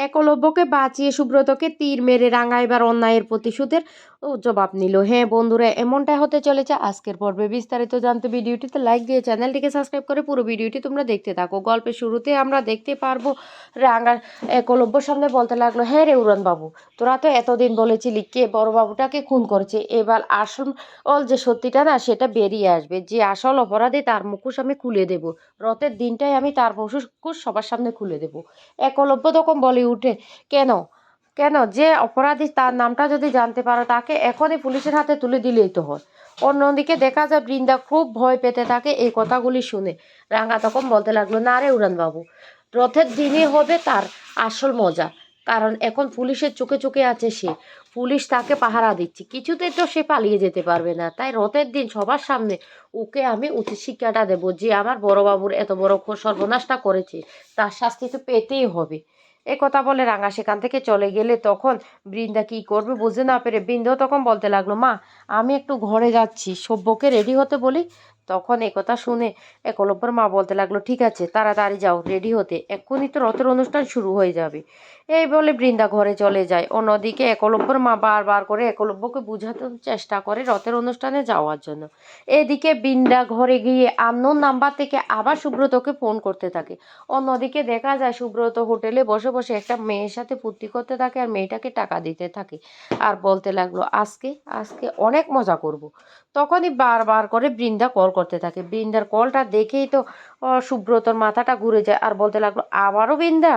একলব্যকে বাঁচিয়ে সুব্রতকে তীর মেরে রাঙাইবার অন্যায়ের প্রতিশোধের জবাব নিল। হ্যাঁ বন্ধুরা, এমনটাই হতে চলেছে। আজকের পর্বে বিস্তারিত জানতে ভিডিওটিতে লাইক দিয়ে চ্যানেলটিকে সাবস্ক্রাইব করে পুরো ভিডিওটি তোমরা দেখতে থাকো। গল্পের শুরুতে আমরা দেখতে পারব রাঙা একলব্যর সামনে বলতে লাগল হ্যাঁ রে উড়ন বাবু তোরা তো এতদিন বলেছিলি কে বড় বাবুটাকে খুন করেছে। এবার আসল, অল যে সত্যিটা না, সেটা বেরিয়ে আসবে। যে আসল অপরাধী তার মুখোশ আমি খুলে দেব। রথের দিনটাই আমি তার মুখোশ সবার সামনে খুলে দেব। একলব্য তখন বলে উঠে, কেন? কেন? যে অপরাধী তার নামটা যদি জানতে পারো, তাকে এখনই পুলিশের হাতে তুলে দিলেই তো হয়। অন্যদিকে দেখা যায়, বৃন্দা খুব ভয় পেতে থাকে এই কথাগুলি শুনে। রাঙা তখন বলতে লাগল, না রে উড়ানবাবু, রথের দিনই হবে তার আসল মজা। কারণ এখন পুলিশের চোখে চোখে আছে সে। পুলিশ তাকে পাহারা দিচ্ছে। কিছুতে তো সে পালিয়ে যেতে পারবে না। তাই রথের দিন সবার সামনে ওকে আমি উচিত শিক্ষাটা দেবো যে, আমার বড়বাবুর এত বড় সর্বনাশটা করেছে, তার শাস্তি তো পেতেই হবে। এ কথা বলে রাঙা সেখান থেকে চলে গেলে তখন বৃন্দা কি করবে বুঝতে না পেরে বৃন্দাও তখন বলতে লাগল, মা, আমি একটু ঘরে যাচ্ছি, সভ্যকে রেডি হতে বলি তখন একথা শুনে একলব্যর মা বলতে লাগল, ঠিক আছে, তাড়াতাড়ি যাও রেডি হতে। এক্ষুনি তো রথের অনুষ্ঠান শুরু হয়ে যাবে। এই বলে বৃন্দা ঘরে চলে যায়। অন্যদিকে একলব্যর মা বারবার করে একলব্যকে বুঝাতে চেষ্টা করে রথের অনুষ্ঠানে যাওয়ার জন্য। এদিকে বৃন্দা ঘরে গিয়ে আননোন নাম্বার থেকে আবার সুব্রতকে ফোন করতে থাকে। অন্যদিকে দেখা যায় সুব্রত হোটেলে বসে বসে একটা মেয়ের সাথে ফুর্তি করতে থাকে আর মেয়েটাকে টাকা দিতে থাকে আর বলতে লাগল, আজকে আজকে অনেক মজা করব। তখনই বারবার করে বৃন্দা কল করতে থাকে। বৃন্দার কলটা দেখেই তো সুব্রতর মাথাটা ঘুরে যায় আর বলতে লাগল, আবারও বৃন্দা?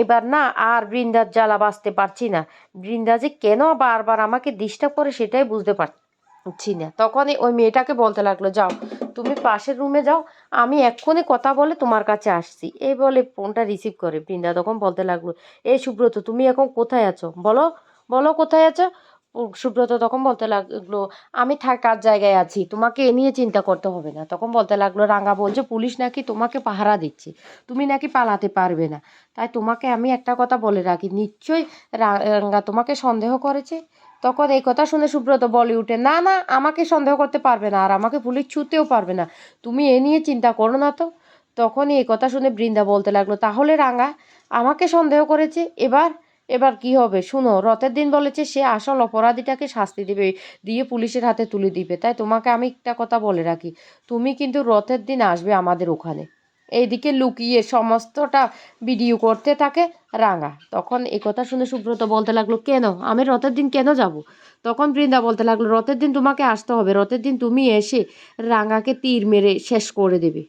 এবার না, আর বৃন্দার জ্বালা বাঁচতে পারছি না। বৃন্দা যে কেন বারবার আমাকে ডিস্টার্ব করে সেটাই বুঝতে পারছি না। তখনই ওই মেয়েটাকে বলতে লাগল, যাও, তুমি পাশের রুমে যাও, আমি এক্ষুনি কথা বলে তোমার কাছে আসছি। এই বলে ফোনটা রিসিভ করে। বৃন্দা তখন বলতে লাগল, এই সুব্রত, তুমি এখন কোথায় আছো? বলো বলো কোথায় আছো? সুব্রত, তখন বলতে লাগল, আমি থাকার জায়গায় আছি, তোমাকে এ নিয়ে চিন্তা করতে হবে না। তখন বলতে লাগল রাঙা বলছে, পুলিশ নাকি তোমাকে পাহারা দিচ্ছে, তুমি নাকি পালাতে পারবে না। তাই তোমাকে আমি একটা কথা বলে রাখি, নিশ্চয়ই রাঙ্গা তোমাকে সন্দেহ করেছে? তখন এই কথা শুনে সুব্রত বলে উঠে, না না, আমাকে সন্দেহ করতে পারবে না, আর আমাকে পুলিশ ছুতেও পারবে না, তুমি এ নিয়ে চিন্তা করো না তো। তখনই এই কথা শুনে বৃন্দা বলতে লাগল, তাহলে রাঙা আমাকে সন্দেহ করেছে, এবার এবার কি হবে? শুনো, রথের দিন বলেছে সে আসল অপরাধীটাকে শাস্তি দিবে, দিয়ে পুলিশের হাতে তুলে দিবে। তাই তোমাকে আমি একটা কথা বলে রাখি, তুমি কিন্তু রথের দিন আসবে আমাদের ওখানে। এইদিকে লুকিয়ে সমস্তটা ভিডিও করতে থাকে রাঙা। তখন এই কথা শুনে সুব্রত বলতে লাগল, কেন? আমি রথের দিন কেন যাব? তখন বৃন্দা বলতে লাগল, রথের দিন তোমাকে আসতে হবে, রথের দিন তুমি এসে রাঙাকে তীর মেরে শেষ করে দেবে।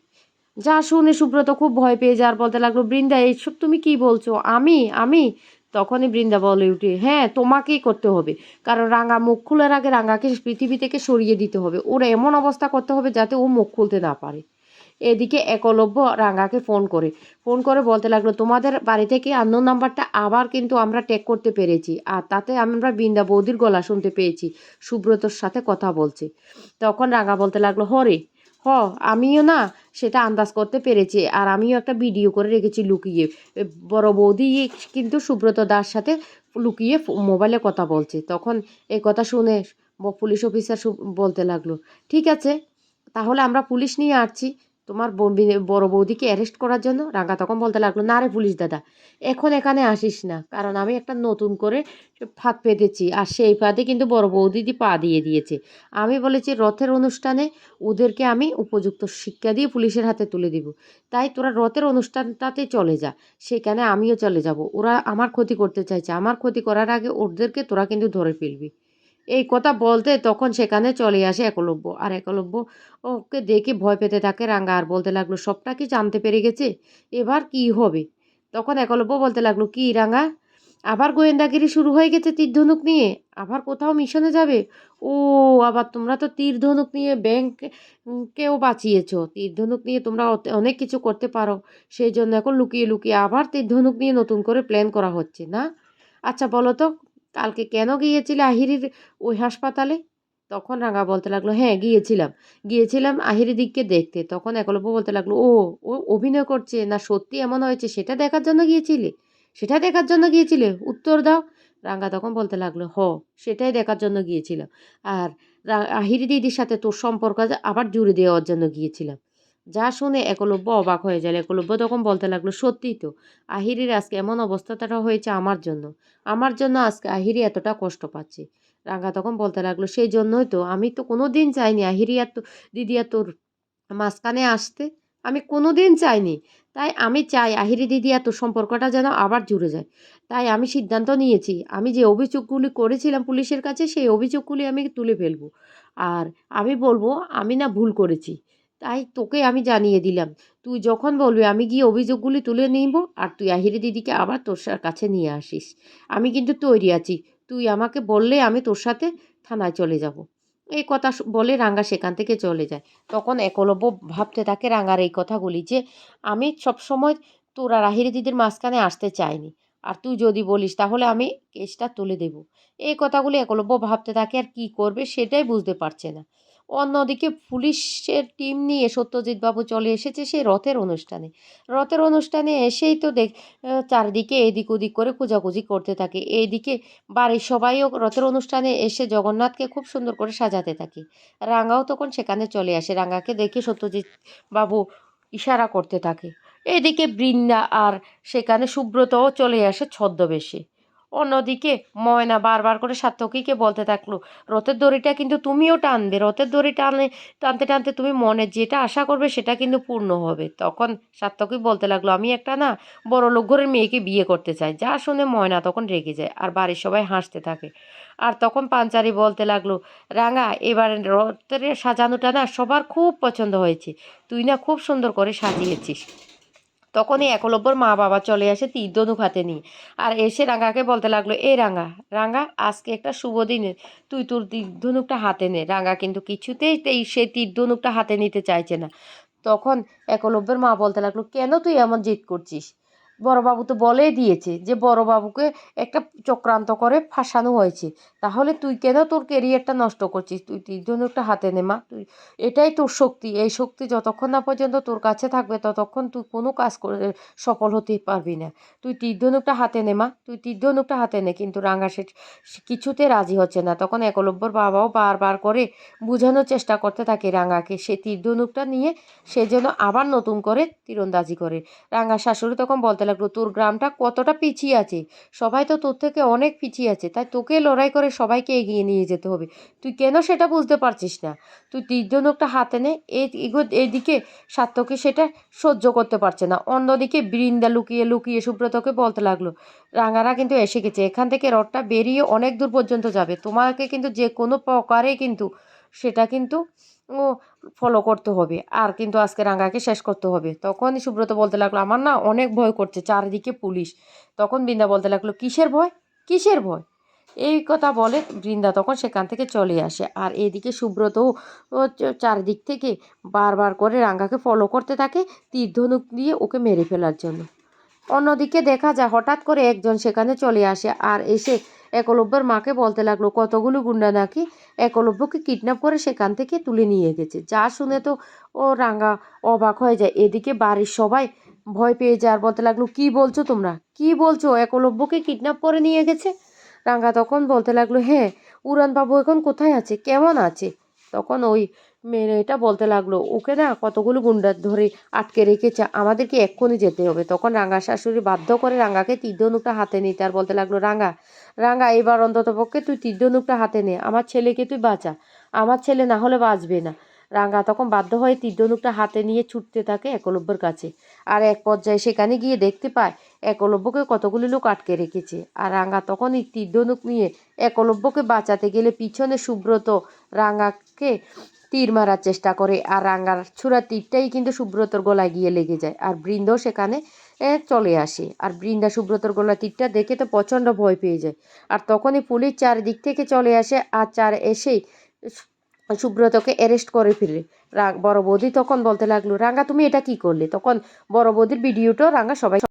যা শুনে সুব্রত খুব ভয় পেয়ে যার বলতে লাগল, বৃন্দা, এইসব তুমি কি বলছো? আমি আমি তখনই বৃন্দা বলে উঠে হ্যাঁ তোমাকেই করতে হবে। কারণ রাঙা মুখ খোলার আগে রাঙাকে পৃথিবী থেকে সরিয়ে দিতে হবে। ওর এমন অবস্থা করতে হবে যাতে ও মুখ খুলতে না পারে। এদিকে একলব্য রাঙাকে ফোন করে। ফোন করে বলতে লাগল, তোমাদের বাড়ি থেকে আন্ন নাম্বারটা আবার কিন্তু আমরা টেক করতে পেরেছি, আর তাতে আমরা বৃন্দা বৌদির গলা শুনতে পেয়েছি। সুব্রতর সাথে কথা বলছে। তখন রাঙা বলতে লাগল, হরে আমিও না সেটা আন্দাজ করতে পেরেছি। আর আমিও একটা ভিডিও করে রেখেছি লুকিয়ে। বড় বৌদি কিন্তু সুব্রত দার সাথে লুকিয়ে মোবাইলে কথা বলছে। তখন এই কথা শুনে পুলিশ অফিসার বলতে লাগল, ঠিক আছে, তাহলে আমরা পুলিশ নিয়ে আসছি। তোমার বড় বৌদিকে অ্যারেস্ট করার জন্য? রাঙ্গা তখন বলতে লাগল, না রে পুলিশ দাদা, এখন এখানে আসিস না। কারণ আমি একটা নতুন করে ফাঁদ পেতেছি, আর সেই ফাঁদে কিন্তু বড় বৌদিদি পা দিয়ে দিয়েছে। আমি বলেছি, রথের অনুষ্ঠানে ওদেরকে আমি উপযুক্ত শিক্ষা দিয়ে পুলিশের হাতে তুলে দিব। তাই তোরা রথের অনুষ্ঠানটাতে চলে যা, সেখানে আমিও চলে যাব। ওরা আমার ক্ষতি করতে চাইছে। আমার ক্ষতি করার আগে ওদেরকে তোরা কিন্তু ধরে ফেলবি। এই কথা বলতে তখন সেখানে চলে আসে একলব্য। আর একলব্য ওকে দেখে ভয় পেতে থাকে, রাঙ্গা আর বলতে লাগল, সবটা কি জানতে পেরে গেছে? এবার কি হবে? তখন একলব্য বলতে লাগল, কি রাঙ্গা? আবার গোয়েন্দাগিরি শুরু হয়ে গেছে তীর ধনুক নিয়ে? আবার কোথাও মিশনে যাবে? ও, আবার তোমরা তো তীর ধনুক নিয়ে ব্যাংককেও বাঁচিয়েছ। তীর ধনুক নিয়ে তোমরা অনেক কিছু করতে পারো। সেই জন্য এখন লুকিয়ে লুকিয়ে আবার তীর ধনুক নিয়ে নতুন করে প্ল্যান করা হচ্ছে, না? আচ্ছা বলো তো কালকে কেন গিয়েছিলে আহিরির ওই হাসপাতালে? তখন রাঙা বলতে লাগল হ্যাঁ গিয়েছিলাম। গিয়েছিলাম আহিরি দিককে দেখতে। তখন একলব্য বলতে লাগল, ও ও অভিনয় করছে না সত্যি এমন হয়েছে? সেটা দেখার জন্য গিয়েছিলে? সেটা দেখার জন্য গিয়েছিলে? উত্তর দাও। রাঙ্গা তখন বলতে লাগল, হ, সেটাই দেখার জন্য গিয়েছিলাম। আর আহিরি দিদির সাথে তোর সম্পর্ক আবার জুড়ে দেওয়ার জন্য গিয়েছিলাম। যা শুনে একলব্য অবাক হয়ে যায়। একলব্য তখন বলতে লাগল, সত্যিই তো, আহিরির আজকে এমন অবস্থাটা হয়েছে আমার জন্য। আমার জন্য আজকে আহিরি এতটা কষ্ট পাচ্ছে। রাঙ্গা তখন বলতে লাগল, সেই জন্যই তো, আমি তো কোনো দিন চাইনি আহিরি আর তো, দিদি আর তোর মাঝখানে আসতে। আমি কোনো দিন চাইনি। তাই আমি চাই আহিরি দিদি আর তোর সম্পর্কটা যেন আবার জুড়ে যায়। তাই আমি সিদ্ধান্ত নিয়েছি, আমি যে অভিযোগগুলি করেছিলাম পুলিশের কাছে, সেই অভিযোগগুলি আমি তুলে ফেলব। আর আমি বলব, আমি না ভুল করেছি। তাই তোকে আমি জানিয়ে দিলাম। তুই যখন বলবি, আমি গিয়ে অভিযোগগুলি তুলে নিব আর তুই আহিরি দিদিকে আবার তোর কাছে নিয়ে আসিস। আমি কিন্তু তৈরি আছি। তুই আমাকে বললে আমি তোর সাথে থানায় চলে যাব। এই কথা বলে রাঙ্গা সেখান থেকে চলে যায়। তখন একলব্য ভাবতে থাকে রাঙ্গার এই কথাগুলি যে, আমি সবসময় তোর আর আহিরি দিদির মাঝখানে আসতে চাইনি। আর তুই যদি বলিস, তাহলে আমি কেসটা তুলে দেব। এই কথাগুলি একলব্য ভাবতে থাকে আর কি করবে সেটাই বুঝতে পারছে না। অন্যদিকে পুলিশের টিম নিয়ে সত্যজিৎ বাবু চলে এসেছে সেই রথের অনুষ্ঠানে। রথের অনুষ্ঠানে এসেই তো দেখ চারিদিকে এদিক ওদিক করে খোঁজাখুঁজি করতে থাকে। এইদিকে বাড়ির সবাইও রথের অনুষ্ঠানে এসে জগন্নাথকে খুব সুন্দর করে সাজাতে থাকে। রাঙ্গাও তখন সেখানে চলে আসে। রাঙ্গাকে দেখে সত্যজিৎ বাবু ইশারা করতে থাকে। এদিকে বৃন্দা আর সেখানে সুব্রতও চলে আসে ছদ্মবেশে। অন্যদিকে ময়না বারবার করে সার্থকীকে বলতে থাকল, রথের দড়িটা কিন্তু তুমিও টানবে, রথের দড়ি টানলে টানতে টানতে তুমি মনে যেটা আশা করবে সেটা কিন্তু পূর্ণ হবে। তখন সার্থকী বলতে লাগল, আমি একটা না বড় লোক ঘরের মেয়েকে বিয়ে করতে চাই। যা শুনে ময়না তখন রেগে যায় আর বাড়ির সবাই হাসতে থাকে। আর তখন পাঞ্চারি বলতে লাগল, রাঙা, এবার রথের সাজানোটা না সবার খুব পছন্দ হয়েছে। তুই না খুব সুন্দর করে সাজিয়েছিস। তখনই একলব্যর মা বাবা চলে আসে তীর ধনুক হাতে নিয়ে। আর এসে রাঙ্গাকে বলতে লাগল, এ রাঙ্গা রাঙ্গা আজকে একটা শুভ দিনে তুই তোর তীর ধনুকটা হাতে নে। রাঙ্গা কিন্তু কিছুতেই তেই সে তীর ধনুকটা হাতে নিতে চাইছে না। তখন একলব্যের মা বলতে লাগল, কেন তুই এমন জিদ করছিস? বড়বাবু তো বলেই দিয়েছে যে বড়বাবুকে একটা চক্রান্ত করে ফাঁসানো হয়েছে। তাহলে তুই কেন তোর কেরিয়ারটা নষ্ট করছিস? তুই তীর ধনুকটা হাতে নে মা। তুই, এটাই তোর শক্তি। এই শক্তি যতক্ষণ না পর্যন্ত তোর কাছে থাকবে, ততক্ষণ তুই কোনো কাজ করে, সফল হতে পারবি না। তুই তীর্ধনুকটা হাতে নে মা। তুই তীর ধনুকটা হাতে নে। কিন্তু রাঙ্গা সে কিছুতে রাজি হচ্ছে না। তখন একলব্যর বাবাও বারবার করে বোঝানোর চেষ্টা করতে থাকে রাঙাকে। সে তীর ধনুকটা নিয়ে সে যেন আবার নতুন করে তীরন্দাজি করে। রাঙ্গা শাশুড়ি তখন বলতে লাগল, তোর গ্রামটা কতটা পিছিয়ে আছে? সবাই তো তোর থেকে অনেক পিছিয়ে আছে, তাই তোকে লড়াই করে সবাইকে এগিয়ে নিয়ে যেতে হবে। তুই কেন সেটা বুঝতে পারছিস না? তুই তীর্ধনুকটা হাতে নে এইদিকে সাত্যকে সেটা সহ্য করতে পারছে না। অন্যদিকে বৃন্দা লুকিয়ে লুকিয়ে সুব্রতকে বলতে লাগল, রাঙারা কিন্তু এসে গেছে, এখান থেকে রথটা বেরিয়ে অনেক দূর পর্যন্ত যাবে। তোমাকে কিন্তু যে কোনো প্রকারে কিন্তু সেটা কিন্তু, ও ফলো করতে হবে। আর কিন্তু আজকে রাঙ্গাকে শেষ করতে হবে। তখনই সুব্রত বলতে লাগল, আমার না অনেক ভয় করছে চারিদিকে পুলিশ। তখন বৃন্দা বলতে লাগল, কিসের ভয়? কিসের ভয়? এই কথা বলে বৃন্দা তখন সেখান থেকে চলে আসে। আর এদিকে চ- চারিদিক থেকে বারবার করে রাঙ্গাকে ফলো করতে থাকে, তীর ধনুক দিয়ে ওকে মেরে ফেলার জন্য। অন্যদিকে দেখা যায় হঠাৎ করে একজন সেখানে চলে আসে আর এসে একলব্যের মাকে বলতে লাগল, কতগুলো গুন্ডা নাকি একলব্যকে কিডন্যাপ করে সেখান থেকে তুলে নিয়ে গেছে? যা শুনে তো ও রাঙ্গা অবাক হয়ে যায়। এদিকে বাড়ির সবাই ভয় পেয়ে যায় আর বলতে লাগল, কি বলছো তোমরা? কি বলছো? একলব্যকে কিডন্যাপ করে নিয়ে গেছে? রাঙ্গা তখন বলতে লাগল হ্যাঁ উড়ানবাবু এখন কোথায় আছে? কেমন আছে? তখন ওই মেয়েটা বলতে লাগল, ওকে না কতগুলো গুন্ডা ধরে আটকে রেখেছে, আমাদেরকে এক্ষুনি যেতে হবে। তখন রাঙ্গা শাশুড়ি বাধ্য করে রাঙ্গাকে তীর্ধনুকটা হাতে নিতে আর বলতে লাগল রাঙ্গা রাঙ্গা এবার অন্তত পক্ষে তুই তীর্ধনুকটা হাতে নে, আমার ছেলেকে তুই বাঁচা, আমার ছেলে না হলে বাঁচবে না। রাঙ্গা তখন বাধ্য হয়ে তীর্ধনুকটা হাতে নিয়ে ছুটতে থাকে একলব্যর কাছে আর এক পর্যায়ে সেখানে গিয়ে দেখতে পায় একলব্যকে কতগুলি লোক আটকে রেখেছে আর রাঙ্গা তখন এই তীর্ধনুক নিয়ে একলব্যকে বাঁচাতে গেলে পিছনে সুব্রত রাঙ্গাকে তীর মারার চেষ্টা করে। আর রাঙ্গার ছুরা তীরটাই কিন্তু সুব্রতর গলায় গিয়ে লেগে যায়। আর বৃন্দ সেখানে চলে আসে। আর বৃন্দা সুব্রতর গলা তীরটা দেখে তো প্রচণ্ড ভয় পেয়ে যায়। আর তখনই পুলিশ চারিদিক থেকে চলে আসে আর চার এসেই সুব্রতকে অ্যারেস্ট করে ফেলে বড় বৌদি তখন বলতে লাগল, রাঙ্গা, তুমি এটা কি করলে? তখন বড় বৌদির ভিডিওটাও রাঙ্গা সবাই